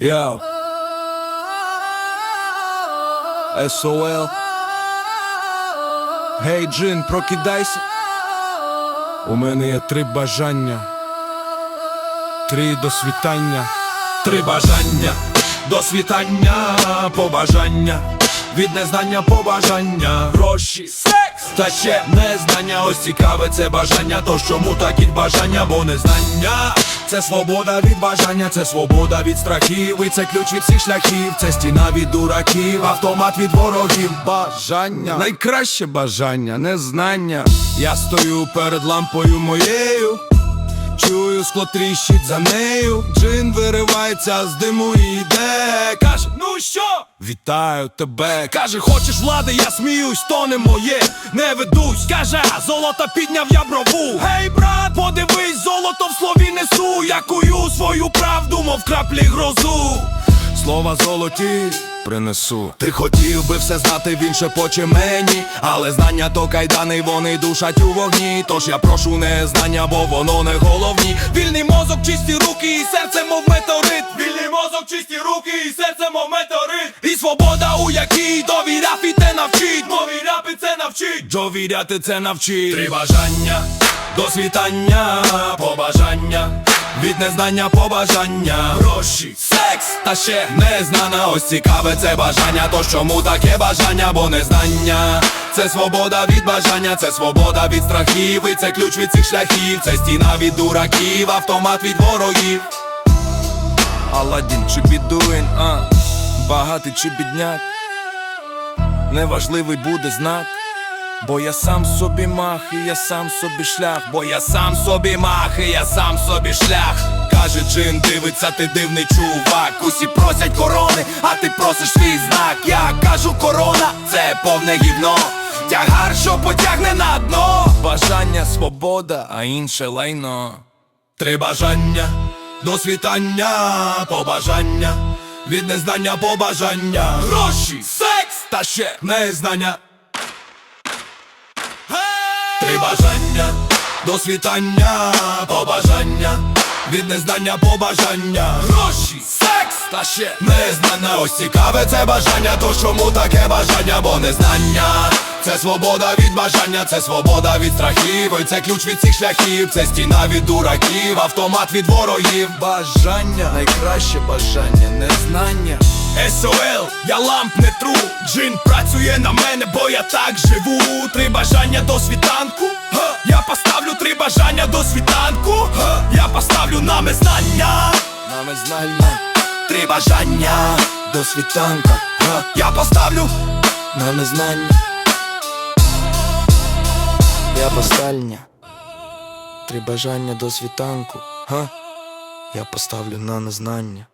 Йоу. СОЛ. Гей, Джин, прокидайся. У мене є три бажання. Три до світання. Три бажання до світання, побажання, від незнання побажання, гроші, та ще незнання. Ось цікаве це бажання. То чому такі бажання? Бо незнання це свобода від бажання, це свобода від страхів, і це ключ від всіх шляхів, це стіна від дураків, автомат від ворогів. Бажання. Найкраще бажання, незнання. Я стою перед лампою моєю. Чую, скло тріщить за нею. Джин виривається з диму і йде. Каже, Ну що? вітаю тебе. Каже, хочеш влади, я сміюсь, то не моє, не ведусь. Каже, золото підняв я брову. Гей, брат, подивись, золото в слові несу. Я кую свою правду, мов краплі грозу. Слова золоті принесу. Ти хотів би все знати, він шепоче мені, але знання то кайдани, вони душать у вогні. Тож я прошу не знання, бо воно не головні. Вільний мозок, чисті руки, і серце, мов метеорит. Вільний мозок, чисті руки, і серце, мов метеорит. І свобода, у якій довіряти те навчить. Довіряти це навчить. Довіряти це навчить. Три бажання до світання, побажання. Від незнання побажання, гроші, секс та ще незнана. Ось цікаве це бажання. То чому таке бажання? Бо незнання це свобода від бажання, це свобода від страхів, і це ключ від цих шляхів, це стіна від дураків, автомат від ворогів. Аладдін чи бідуїн, а багатий чи бідняк. Неважливий буде знак. Бо я сам собі мах, і я сам собі шлях. Бо я сам собі мах, і я сам собі шлях. Каже Джин, дивиться, ти дивний чувак. Усі просять корони, а ти просиш свій знак. Я кажу, корона, це повне гівно. Тягар, що потягне на дно. Бажання, свобода, а інше лайно. Три бажання до світання, побажання, від незнання побажання, гроші, секс та ще незнання. Бажання до світання, побажання, від незнання побажання, гроші, секс та ще незнання. Ось цікаве це бажання, то чому таке бажання, бо незнання. Це свобода від бажання, це свобода від страхів, і це ключ від цих шляхів, це стіна від дураків, автомат від ворогів. Бажання, найкраще бажання, незнання. СОЛ, я ламп не тру, джин працює на мене, бо я так живу. Три бажання до світанку. Я поставлю три бажання до світанку. Я поставлю нами знання. Нами знання Три бажання до світанка. Я поставлю. На незнання. Я постальня. Три бажання до світанку. Я поставлю на незнання.